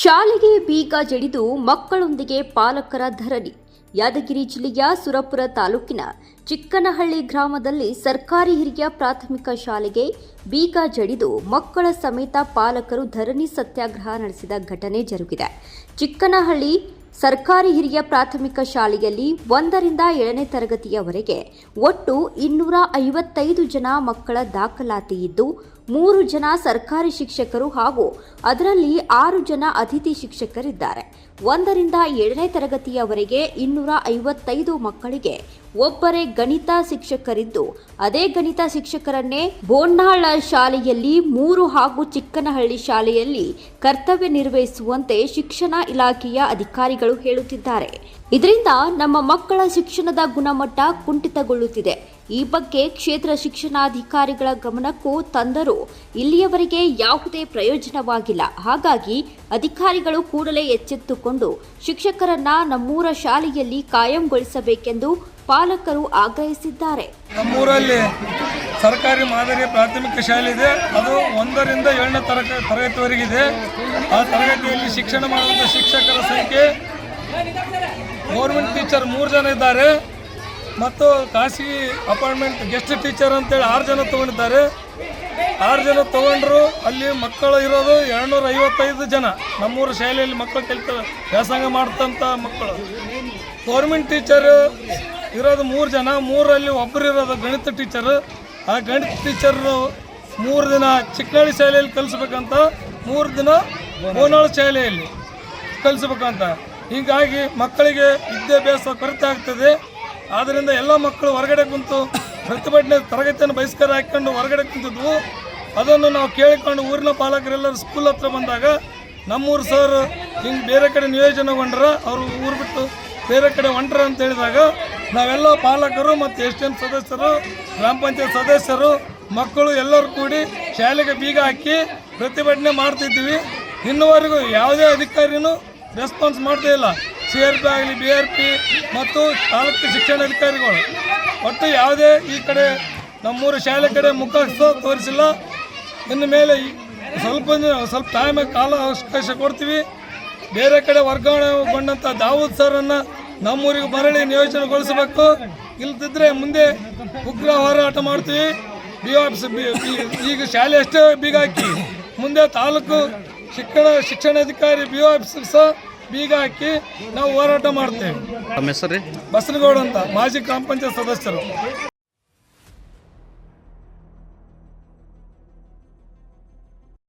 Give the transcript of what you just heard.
ಶಾಲೆಗೆ ಬೀಗ ಜಡಿದು ಮಕ್ಕಳೊಂದಿಗೆ ಪಾಲಕರ ಧರಣಿ. ಯಾದಗಿರಿ ಜಿಲ್ಲೆಯ ಸುರಪುರ ತಾಲೂಕಿನ ಚಿಕ್ಕನಹಳ್ಳಿ ಗ್ರಾಮದಲ್ಲಿ ಸರ್ಕಾರಿ ಹಿರಿಯ ಪ್ರಾಥಮಿಕ ಶಾಲೆಗೆ ಬೀಗ ಜಡಿದು ಮಕ್ಕಳ ಸಮೇತ ಪಾಲಕರು ಧರಣಿ ಸತ್ಯಾಗ್ರಹ ನಡೆಸಿದ ಘಟನೆ ಜರುಗಿದೆ. ಚಿಕ್ಕನಹಳ್ಳಿ ಸರ್ಕಾರಿ ಹಿರಿಯ ಪ್ರಾಥಮಿಕ ಶಾಲೆಯಲ್ಲಿ ಒಂದರಿಂದ ಏಳನೇ ತರಗತಿಯವರೆಗೆ ಒಟ್ಟು ಇನ್ನೂರ ಐವತ್ತೈದು ಜನ ಮಕ್ಕಳ ದಾಖಲಾತಿ ಇದ್ದು ಮೂರು ಜನ ಸರ್ಕಾರಿ ಶಿಕ್ಷಕರು ಹಾಗೂ ಅದರಲ್ಲಿ ಆರು ಜನ ಅತಿಥಿ ಶಿಕ್ಷಕರಿದ್ದಾರೆ. ಒಂದರಿಂದ ಏಳನೇ ತರಗತಿಯವರೆಗೆ ಇನ್ನೂರ ಐವತ್ತೈದು ಮಕ್ಕಳಿಗೆ ಒಬ್ಬರೇ ಗಣಿತ ಶಿಕ್ಷಕರಿದ್ದು, ಅದೇ ಗಣಿತ ಶಿಕ್ಷಕರನ್ನೇ ಬೋನ್ನಾಳ ಶಾಲೆಯಲ್ಲಿ ಮೂರು ಹಾಗೂ ಚಿಕ್ಕನಹಳ್ಳಿ ಶಾಲೆಯಲ್ಲಿ ಕರ್ತವ್ಯ ನಿರ್ವಹಿಸುವಂತೆ ಶಿಕ್ಷಣ ಇಲಾಖೆಯ ಅಧಿಕಾರಿಗಳು ಹೇಳುತ್ತಿದ್ದಾರೆ. ಇದರಿಂದ ನಮ್ಮ ಮಕ್ಕಳ ಶಿಕ್ಷಣದ ಗುಣಮಟ್ಟ ಕುಂಠಿತಗೊಳ್ಳುತ್ತಿದೆ. ಈ ಬಗ್ಗೆ ಕ್ಷೇತ್ರ ಶಿಕ್ಷಣಾಧಿಕಾರಿಗಳ ಗಮನಕ್ಕೂ ತಂದರೂ ಇಲ್ಲಿಯವರೆಗೆ ಯಾವುದೇ ಪ್ರಯೋಜನವಾಗಿಲ್ಲ. ಹಾಗಾಗಿ ಅಧಿಕಾರಿಗಳು ಕೂಡಲೇ ಎಚ್ಚೆತ್ತುಕೊಂಡು ಶಿಕ್ಷಕರನ್ನ ನಮ್ಮೂರ ಶಾಲೆಯಲ್ಲಿ ಕಾಯಂಗೊಳಿಸಬೇಕೆಂದು ಪಾಲಕರು ಆಗ್ರಹಿಸಿದ್ದಾರೆ. ನಮ್ಮೂರಲ್ಲಿ ಸರ್ಕಾರಿ ಮಾದರಿ ಪ್ರಾಥಮಿಕ ಶಾಲೆ ಇದೆ. ಅದು ಒಂದರಿಂದ ಏಳನೇ ತರಗ ತರಗತಿವರೆಗಿದೆ. ಆ ತರಗತಿಯಲ್ಲಿ ಶಿಕ್ಷಣ ಮಾಡುವಂಥ ಶಿಕ್ಷಕರ ಸಂಖ್ಯೆ ಗೌರ್ಮೆಂಟ್ ಟೀಚರ್ ಮೂರು ಜನ ಇದ್ದಾರೆ. ಮತ್ತು ಖಾಸಗಿ ಅಪಾಯಿಂಟ್ಮೆಂಟ್ ಗೆಸ್ಟ್ ಟೀಚರ್ ಅಂತೇಳಿ ಆರು ಜನ ತೊಗೊಂಡಿದ್ದಾರೆ. ಆರು ಜನ ತೊಗೊಂಡ್ರು ಅಲ್ಲಿ ಮಕ್ಕಳು ಇರೋದು ಎರಡುನೂರ ಐವತ್ತೈದು ಜನ. ನಮ್ಮೂರು ಶಾಲೆಯಲ್ಲಿ ಮಕ್ಕಳು ಕಲಿತ ವ್ಯಾಸಂಗ ಮಾಡ್ತಂಥ ಮಕ್ಕಳು. ಗೌರ್ಮೆಂಟ್ ಟೀಚರ್ ಇರೋದು ಮೂರು ಜನ. ಮೂರಲ್ಲಿ ಒಬ್ಬರು ಇರೋದು ಗಣಿತ ಟೀಚರ್. ಆ ಗಣಿತ ಟೀಚರು ಮೂರು ದಿನ ಚಿಕ್ಕನಳ್ಳಿ ಶಾಲೆಯಲ್ಲಿ ಕಲಿಸ್ಬೇಕಂತ ಮೂರು ದಿನ ಬೋನಾಳ ಶಾಲೆಯಲ್ಲಿ ಕಲಿಸ್ಬೇಕಂತ. ಹೀಗಾಗಿ ಮಕ್ಕಳಿಗೆ ವಿದ್ಯಾಭ್ಯಾಸ ಕೊರತೆ ಆಗ್ತದೆ ಆದ್ದರಿಂದ ಎಲ್ಲ ಮಕ್ಕಳು ಹೊರಗಡೆ ಕುಂತು ಪ್ರತಿಭಟನೆ ತರಗತಿಯನ್ನು ಬಹಿಷ್ಕಾರ ಹಾಕ್ಕೊಂಡು ಹೊರಗಡೆ ಕುಂತಿದ್ವು. ಅದನ್ನು ನಾವು ಕೇಳಿಕೊಂಡು ಊರಿನ ಪಾಲಕರೆಲ್ಲರೂ ಸ್ಕೂಲ್ ಹತ್ರ ಬಂದಾಗ ನಮ್ಮೂರು ಸರ್ ಹಿಂಗೆ ಬೇರೆ ಕಡೆ ನಿಯೋಜನೆಗೊಂಡ್ರ ಅವರು ಊರು ಬಿಟ್ಟು ಬೇರೆ ಕಡೆ ಹೊಂಟ್ರ ಅಂತ ಹೇಳಿದಾಗ ನಾವೆಲ್ಲ ಪಾಲಕರು ಮತ್ತು ಎಸ್ ಟಿ ಎಂ ಸದಸ್ಯರು, ಗ್ರಾಮ ಪಂಚಾಯತ್ ಸದಸ್ಯರು, ಮಕ್ಕಳು ಎಲ್ಲರೂ ಕೂಡಿ ಶಾಲೆಗೆ ಬೀಗ ಹಾಕಿ ಪ್ರತಿಭಟನೆ ಮಾಡ್ತಿದ್ವಿ. ಇನ್ನುವರೆಗೂ ಯಾವುದೇ ಅಧಿಕಾರಿನೂ ರೆಸ್ಪಾನ್ಸ್ ಮಾಡ್ತಾ ಇಲ್ಲ. ಸಿ ಆರ್ ಪಿ ಆಗಲಿ ಬಿ ಆರ್ ಪಿ ಮತ್ತು ತಾಲೂಕು ಶಿಕ್ಷಣಾಧಿಕಾರಿಗಳು ಒಟ್ಟು ಯಾವುದೇ ಈ ಕಡೆ ನಮ್ಮೂರು ಶಾಲೆ ಕಡೆ ಮುಖ ತೋರಿಸಿಲ್ಲ. ಇನ್ನು ಮೇಲೆ ಸ್ವಲ್ಪ ಸ್ವಲ್ಪ ಟೈಮ್ ಕಾಲ ಅವಕಾಶ ಕೊಡ್ತೀವಿ. ಬೇರೆ ಕಡೆ ವರ್ಗಾವಣೆಗೊಂಡಂಥ ದಾವೂದ್ ಸರನ್ನು ನಮ್ಮೂರಿಗೆ ಮರಳಿ ನಿಯೋಜನೆಗೊಳಿಸಬೇಕು. ಇಲ್ದಿದ್ರೆ ಮುಂದೆ ಉಗ್ರ ಹೋರಾಟ ಮಾಡ್ತೀವಿ. ಬಿ ಆಫೀಸ್ ಈಗ ಶಾಲೆ ಅಷ್ಟೇ ಬೀಗ ಹಾಕಿ, ಮುಂದೆ ತಾಲೂಕು ಶಿಕ್ಷಣ ಶಿಕ್ಷಣಾಧಿಕಾರಿ ಬಿ ಆಫೀಸರ್ ಸಹ ಬೀಗ ಹಾಕಿ ನಾವು ಹೋರಾಟ ಮಾಡ್ತೇವೆ. ತಮ್ಮ ಹೆಸರು ರೀ? ಬಸನಗೌಡ ಅಂತ ಮಾಜಿ ಗ್ರಾಮ ಪಂಚಾಯತ್ ಸದಸ್ಯರು.